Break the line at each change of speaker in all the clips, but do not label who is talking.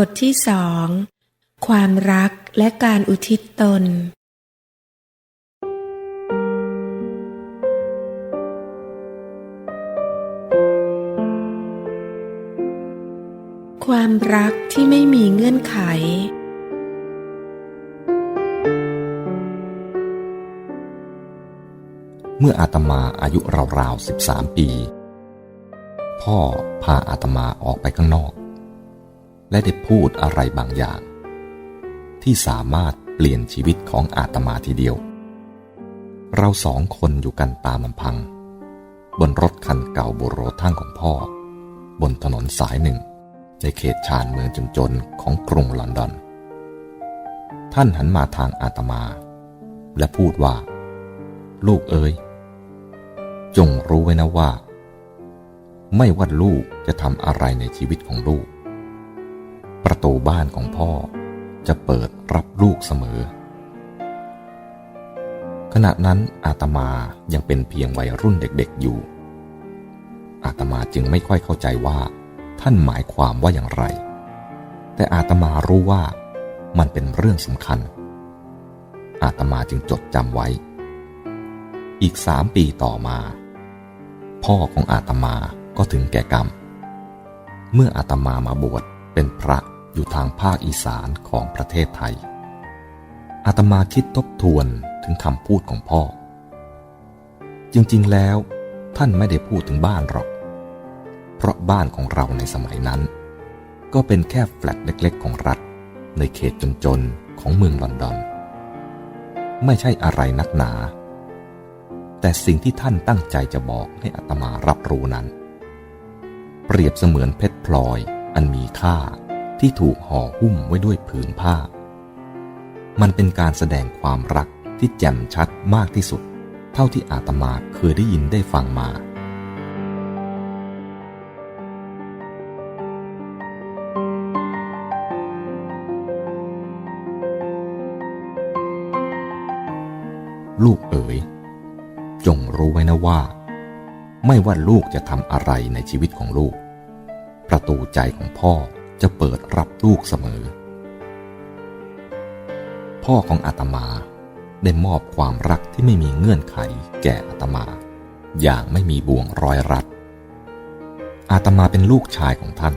บทที่สอง ความรักและการอุทิศตน ความรักที่ไม่มีเงื่อนไข
เมื่ออาตมาอายุราวๆ 13 ปี พ่อพาอาตมาออกไปข้างนอก และได้พูดอะไรบางอย่าง ที่สามารถเปลี่ยนชีวิตของอาตมาทีเดียว เราสองคนอยู่กันตามลำพัง บนรถคันเก่าโบโรทั้งของพ่อ บนถนนสายหนึ่ง ในเขตชานเมืองจนๆของกรุงลอนดอน ท่านหันมาทางอาตมา และพูดว่า ลูกเอ๋ยจงรู้ไว้นะว่า ไม่ว่าลูกจะทำอะไรในชีวิตของลูก ประตูบ้านของพ่อ จะเปิดรับลูกเสมอ ขณะนั้นอาตมายังเป็นเพียงวัยรุ่นเด็กๆอยู่ อาตมาจึงไม่ค่อยเข้าใจว่า ท่านหมายความว่าอย่างไร แต่อาตมารู้ว่ามันเป็นเรื่องสำคัญ อาตมาจึงจดจำไว้ อีกสามปีต่อมา พ่อของอาตมาก็ถึงแก่กรรม เมื่ออาตมามาบวชเป็นพระ อยู่ทางภาคอีสานของประเทศไทย อาตมาคิดทบทวนถึงคำพูดของพ่อ จริงๆแล้วท่านไม่ได้พูดถึงบ้านหรอก เพราะบ้านของเราในสมัยนั้น ก็เป็นแค่แฟลตเล็กๆ ของรัฐ ในเขตจนๆ ของเมืองลอนดอน ไม่ใช่อะไรนักหนา แต่สิ่งที่ท่านตั้งใจจะบอกให้อัตมารับรู้นั้น เปรียบเสมือนเพชรพลอยอันมีค่า ที่ถูกห่อหุ้มไว้ด้วยผืนผ้า มันเป็นการแสดงความรักที่แจ่มชัดมากที่สุด เท่าที่อาตมาเคยได้ยินได้ฟังมาลูกเอ๋ย จงรู้ไว้นะว่า ไม่ว่าลูกจะทำอะไรในชีวิตของลูก ประตูใจของพ่อ จะเปิดรับลูกเสมอ พ่อของอาตมาได้มอบความรักที่ไม่มีเงื่อนไขแก่อาตมา อย่างไม่มีบ่วงรอยรัด อาตมาเป็นลูกชายของท่าน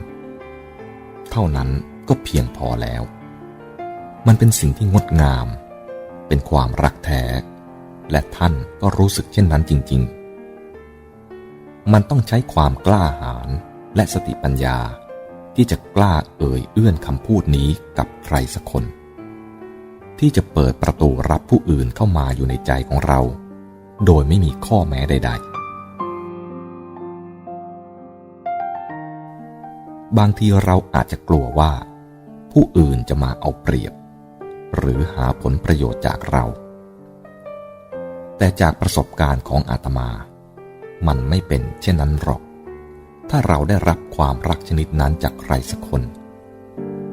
เท่านั้นก็เพียงพอแล้ว มันเป็นสิ่งที่งดงาม เป็นความรักแท้ และท่านก็รู้สึกเช่นนั้นจริง ๆ มันต้องใช้ความกล้าหาญและสติปัญญา ที่จะกล้าเอ่ยเอื้อนคำพูดนี้กับใครสักคน ที่จะเปิดประตูรับผู้อื่นเข้ามาอยู่ในใจของเรา โดยไม่มีข้อแม้ใด ๆ บางทีเราอาจจะกลัวว่า ผู้อื่นจะมาเอาเปรียบ หรือหาผลประโยชน์จากเรา แต่จากประสบการณ์ของอาตมา มันไม่เป็นเช่นนั้นหรอก ถ้าเราได้รับความรักชนิดนั้นจากใครสักคน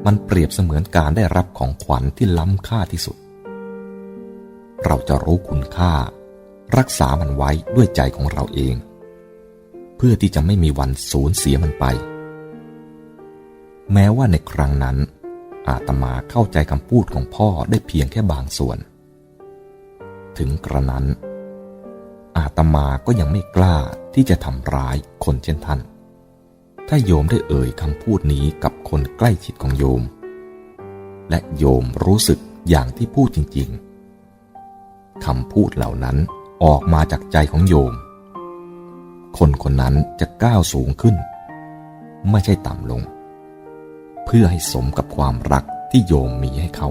มันเปรียบเสมือนการได้รับของขวัญที่ล้ำค่าที่สุด เราจะรู้คุณค่า รักษามันไว้ด้วยใจของเราเอง เพื่อที่จะไม่มีวันสูญเสียมันไป แม้ว่าในครั้งนั้น อาตมาเข้าใจคำพูดของพ่อได้เพียงแค่บางส่วน ถึงกระนั้นอาตมาก็ยังไม่กล้าที่จะทำร้ายคนเช่นท่าน ถ้าโยมได้เอ่ยคำพูดนี้กับคนใกล้ชิดของโยม และโยมรู้สึกอย่างที่พูดจริง ๆคำพูดเหล่านั้นออกมาจากใจของโยม คนคนนั้นจะก้าวสูงขึ้น ไม่ใช่ต่ำลง เพื่อให้สมกับความรักที่โยมมีให้เขา